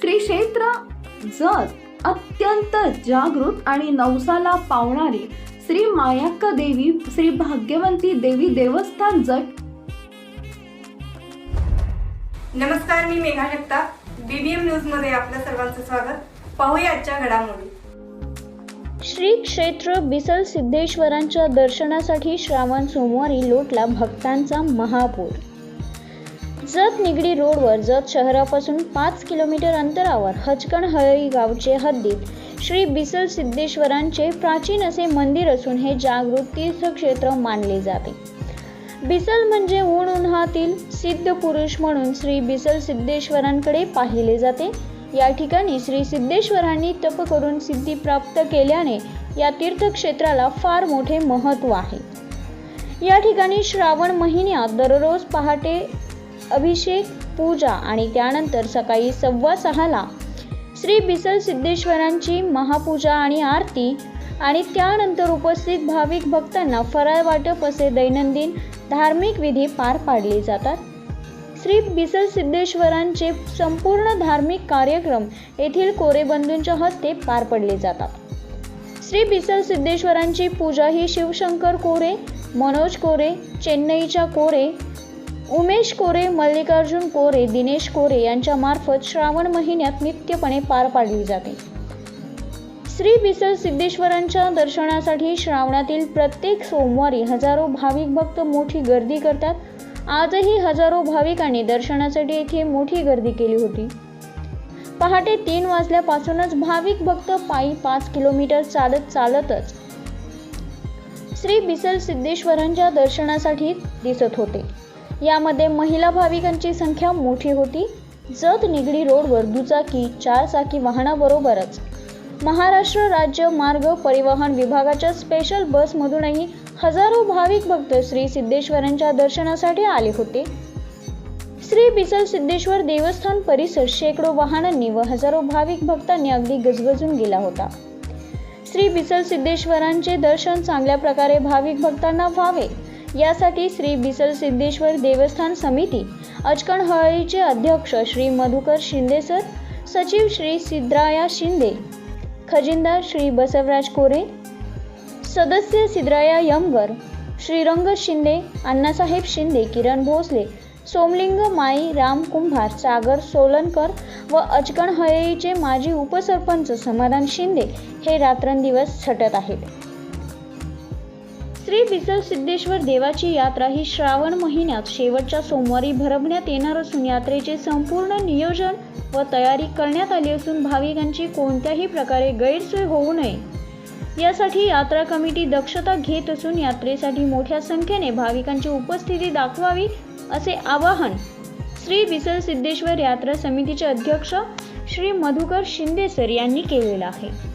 श्री क्षेत्र जत अत्यंत जागृत आणि नवसाला पावणारी श्री मायाक्का देवी श्री भाग्यवंती देवी देवस्थान जट नमस्कार मी मेघा जगताप. बीबीएम न्यूजमध्ये आपल्या सर्वांचं स्वागत. पाहूया आजच्या घडामोडी. श्री क्षेत्र बिसल सिद्धेश्वरांच्या दर्शनासाठी श्रावण सोमवारी लोटला भक्तांचा महापूर. जत निगडी रोडवर जत शहरापासून पाच किलोमीटर अंतरावर हचकण हळई गावचे हद्दीत श्री बिसल सिद्धेश्वरांचे प्राचीन असे मंदिर असून हे जागृत तीर्थक्षेत्र मानले जाते. बिसल म्हणजे ऊन उन्हातील सिद्ध पुरुष म्हणून श्री बिसल सिद्धेश्वरांकडे पाहिले जाते. या ठिकाणी श्री सिद्धेश्वरांनी तप करून सिद्धी प्राप्त केल्याने या तीर्थक्षेत्राला फार मोठे महत्त्व आहे. या ठिकाणी श्रावण महिन्यात दररोज पहाटे अभिषेक पूजा आणि त्यानंतर सकाळी सव्वा सहाला श्री बिसल सिद्धेश्वरांची महापूजा आणि आरती आणि त्यानंतर उपस्थित भाविक भक्तांना फराळ वाटप असे दैनंदिन धार्मिक विधी पार पाडले जातात. श्री बिसल सिद्धेश्वरांचे संपूर्ण धार्मिक कार्यक्रम येथील कोरेबंधूंच्या हस्ते पार पडले जातात. श्री बिसल सिद्धेश्वरांची पूजा ही शिवशंकर कोरे मनोज कोरे चेन्नईच्या कोरे उमेश कोरे मल्लिकार्जुन कोरे दिनेश कोरे यांच्यामार्फत श्रावण महिन्यात नित्यपणे पार पाडली जाते. श्री बिसल सिद्धेश्वरांच्या दर्शनासाठी श्रावणातील प्रत्येक सोमवारी हजारो भाविक भक्त मोठी गर्दी करतात. आजही हजारो भाविकांनी दर्शनासाठी येथे मोठी गर्दी केली होती. पहाटे तीन वाजल्यापासूनच भाविक भक्त पायी पाच किलोमीटर चालत चालतच श्री बिसल सिद्धेश्वरांच्या दर्शनासाठी दिसत होते. यामध्ये महिला भाविकांची संख्या मोठी होती. जत निगडी रोडवर दुचाकी चारचाकी वाहनाबरोबरच. महाराष्ट्र राज्य मार्ग परिवहन विभागाच्या स्पेशल बसमधूनही हजारो भाविक भक्त श्री सिद्धेश्वरांच्या दर्शनासाठी आले होते. श्री बिसल सिद्धेश्वर देवस्थान परिसर शेकडो वाहनांनी व हजारो भाविक भक्तांनी अगदी गजबजून गेला होता. श्री बिसल सिद्धेश्वरांचे दर्शन चांगल्या प्रकारे भाविक भक्तांना व्हावे. यासाठी श्री बिसल सिद्धेश्वर देवस्थान समिती अचकणहळीचे अध्यक्ष श्री मधुकर शिंदे सर सचिव श्री सिद्राया शिंदे खजिनदार श्री बसवराज कोरे सदस्य सिद्राया यमगर श्रीरंग शिंदे अण्णासाहेब शिंदे किरण भोसले सोमलिंग माई राम कुंभार सागर सोलनकर व अचकणहळीचे माजी उपसरपंच समाधान शिंदे हे रात्रंदिवस झटत आहेत. श्री बिसल सिद्धेश्वर देवाची यात्रा ही श्रावण महिन्यात शेवटच्या सोमवारी भरवण्यात येणार असून यात्रेचे संपूर्ण नियोजन व तयारी करण्यात आली असून भाविकांची कोणत्याही प्रकारे गैरसोय होऊ नये. यासाठी यात्रा कमिटी दक्षता घेत असून यात्रेसाठी मोठ्या संख्येने भाविकांची उपस्थिती दाखवावी असे आवाहन श्री बिसल सिद्धेश्वर यात्रा समितीचे अध्यक्ष श्री मधुकर शिंदे सर यांनी केलेलं आहे.